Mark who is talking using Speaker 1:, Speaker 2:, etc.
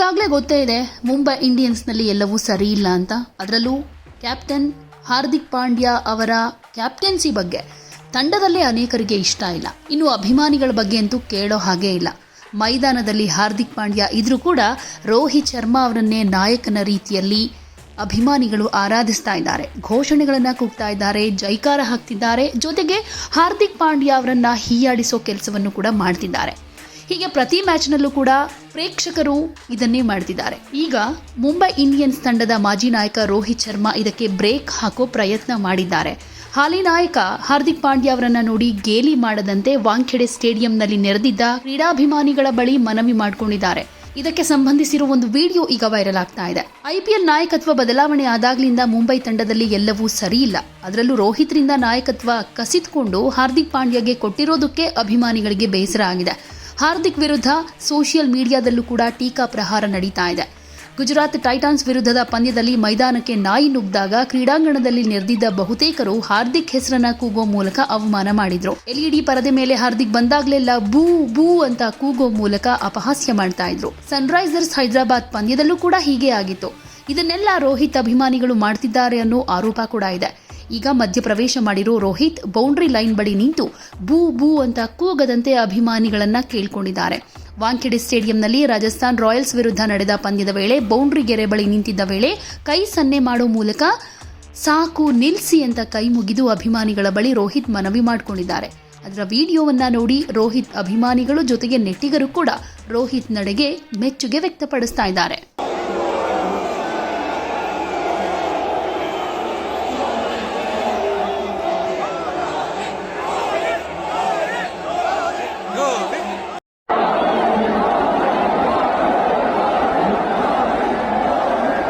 Speaker 1: ಗೊತ್ತೇ ಇದೆ, ಮುಂಬೈ ಇಂಡಿಯನ್ಸ್ನಲ್ಲಿ ಎಲ್ಲವೂ ಸರಿ ಇಲ್ಲ ಅಂತ. ಅದರಲ್ಲೂ ಕ್ಯಾಪ್ಟನ್ ಹಾರ್ದಿಕ್ ಪಾಂಡ್ಯ ಅವರ ಕ್ಯಾಪ್ಟನ್ಸಿ ಬಗ್ಗೆ ತಂಡದಲ್ಲೇ ಅನೇಕರಿಗೆ ಇಷ್ಟ ಇಲ್ಲ. ಇನ್ನು ಅಭಿಮಾನಿಗಳ ಬಗ್ಗೆ ಅಂತೂ ಕೇಳೋ ಹಾಗೇ ಇಲ್ಲ. ಮೈದಾನದಲ್ಲಿ ಹಾರ್ದಿಕ್ ಪಾಂಡ್ಯ ಇದ್ರೂ ಕೂಡ ರೋಹಿತ್ ಶರ್ಮಾ ಅವರನ್ನೇ ನಾಯಕನ ರೀತಿಯಲ್ಲಿ ಅಭಿಮಾನಿಗಳು ಆರಾಧಿಸ್ತಾ ಇದ್ದಾರೆ. ಘೋಷಣೆಗಳನ್ನು ಕೂಗ್ತಾ ಇದ್ದಾರೆ, ಜೈಕಾರ ಹಾಕ್ತಿದ್ದಾರೆ. ಜೊತೆಗೆ ಹಾರ್ದಿಕ್ ಪಾಂಡ್ಯ ಅವರನ್ನು ಹೀಯಾಡಿಸೋ ಕೆಲಸವನ್ನು ಕೂಡ ಮಾಡ್ತಿದ್ದಾರೆ. ಹೀಗೆ ಪ್ರತಿ ಮ್ಯಾಚ್ನಲ್ಲೂ ಕೂಡ ಪ್ರೇಕ್ಷಕರು ಇದನ್ನೇ ಮಾಡ್ತಿದ್ದಾರೆ. ಈಗ ಮುಂಬೈ ಇಂಡಿಯನ್ಸ್ ತಂಡದ ಮಾಜಿ ನಾಯಕ ರೋಹಿತ್ ಶರ್ಮಾ ಇದಕ್ಕೆ ಬ್ರೇಕ್ ಹಾಕೋ ಪ್ರಯತ್ನ ಮಾಡಿದ್ದಾರೆ. ಹಾಲಿ ನಾಯಕ ಹಾರ್ದಿಕ್ ಪಾಂಡ್ಯ ಅವರನ್ನ ನೋಡಿ ಗೇಲಿ ಮಾಡದಂತೆ ವಾಂಖೆಡೆ ಸ್ಟೇಡಿಯಂನಲ್ಲಿ ನೆರೆದಿದ್ದ ಕ್ರೀಡಾಭಿಮಾನಿಗಳ ಬಳಿ ಮನವಿ ಮಾಡಿಕೊಂಡಿದ್ದಾರೆ. ಇದಕ್ಕೆ ಸಂಬಂಧಿಸಿರುವ ಒಂದು ವಿಡಿಯೋ ಈಗ ವೈರಲ್ ಆಗ್ತಾ ಇದೆ. ಐಪಿಎಲ್ ನಾಯಕತ್ವ ಬದಲಾವಣೆ ಆದಾಗ್ಲಿಂದ ಮುಂಬೈ ತಂಡದಲ್ಲಿ ಎಲ್ಲವೂ ಸರಿಯಿಲ್ಲ ಅದರಲ್ಲೂ ರೋಹಿತ್ರಿಂದ ನಾಯಕತ್ವ ಕಸಿತ್ಕೊಂಡು ಹಾರ್ದಿಕ್ ಪಾಂಡ್ಯಗೆ ಕೊಟ್ಟಿರೋದಕ್ಕೆ ಅಭಿಮಾನಿಗಳಿಗೆ ಬೇಸರ ಆಗಿದೆ. ಹಾರ್ದಿಕ್ ವಿರುದ್ಧ ಸೋಷಿಯಲ್ ಮೀಡಿಯಾದಲ್ಲೂ ಕೂಡ ಟೀಕಾ ಪ್ರಹಾರ ನಡೀತಾ ಇದೆ. ಗುಜರಾತ್ ಟೈಟಾನ್ಸ್ ವಿರುದ್ಧದ ಪಂದ್ಯದಲ್ಲಿ ಮೈದಾನಕ್ಕೆ ನಾಯಿ ನುಗ್ಗಿದಾಗ ಕ್ರೀಡಾಂಗಣದಲ್ಲಿ ನೆರೆದಿದ್ದ ಬಹುತೇಕರು ಹಾರ್ದಿಕ್ ಹೆಸರನ್ನ ಕೂಗೋ ಮೂಲಕ ಅವಮಾನ ಮಾಡಿದ್ರು. ಎಲ್ಇಡಿ ಪರದೆ ಮೇಲೆ ಹಾರ್ದಿಕ್ ಬಂದಾಗಲೆಲ್ಲ ಬೂ ಬೂ ಅಂತ ಕೂಗೋ ಮೂಲಕ ಅಪಹಾಸ್ಯ ಮಾಡ್ತಾ ಇದ್ರು. ಸನ್ರೈಸರ್ಸ್ ಹೈದರಾಬಾದ್ ಪಂದ್ಯದಲ್ಲೂ ಕೂಡ ಹೀಗೆ ಆಗಿತ್ತು. ಇದನ್ನೆಲ್ಲ ರೋಹಿತ್ ಅಭಿಮಾನಿಗಳು ಮಾಡ್ತಿದ್ದಾರೆ ಅನ್ನೋ ಆರೋಪ ಕೂಡ ಇದೆ. ಈಗ ಮಧ್ಯಪ್ರವೇಶ ಮಾಡಿರೋ ರೋಹಿತ್ ಬೌಂಡ್ರಿ ಲೈನ್ ಬಳಿ ನಿಂತು ಬೂ ಬೂ ಅಂತ ಕೂಗದಂತೆ ಅಭಿಮಾನಿಗಳನ್ನ ಕೇಳಿಕೊಂಡಿದ್ದಾರೆ. ವಾಂಖೆಡೆ ಸ್ಟೇಡಿಯಂನಲ್ಲಿ ರಾಜಸ್ಥಾನ್ ರಾಯಲ್ಸ್ ವಿರುದ್ಧ ನಡೆದ ಪಂದ್ಯದ ವೇಳೆ ಬೌಂಡ್ರಿ ಗೆರೆ ಬಳಿ ನಿಂತಿದ್ದ ವೇಳೆ ಕೈ ಸನ್ನೆ ಮಾಡೋ ಮೂಲಕ ಸಾಕು ನಿಲ್ಸಿ ಅಂತ ಕೈ ಮುಗಿದು ಅಭಿಮಾನಿಗಳ ಬಳಿ ರೋಹಿತ್ ಮನವಿ ಮಾಡಿಕೊಂಡಿದ್ದಾರೆ. ಅದರ ವಿಡಿಯೋವನ್ನ ನೋಡಿ ರೋಹಿತ್ ಅಭಿಮಾನಿಗಳು ಜೊತೆಗೆ ನೆಟ್ಟಿಗರು ಕೂಡ ರೋಹಿತ್ ನಡೆಗೆ ಮೆಚ್ಚುಗೆ ವ್ಯಕ್ತಪಡಿಸ್ತಾ ಇದ್ದಾರೆ.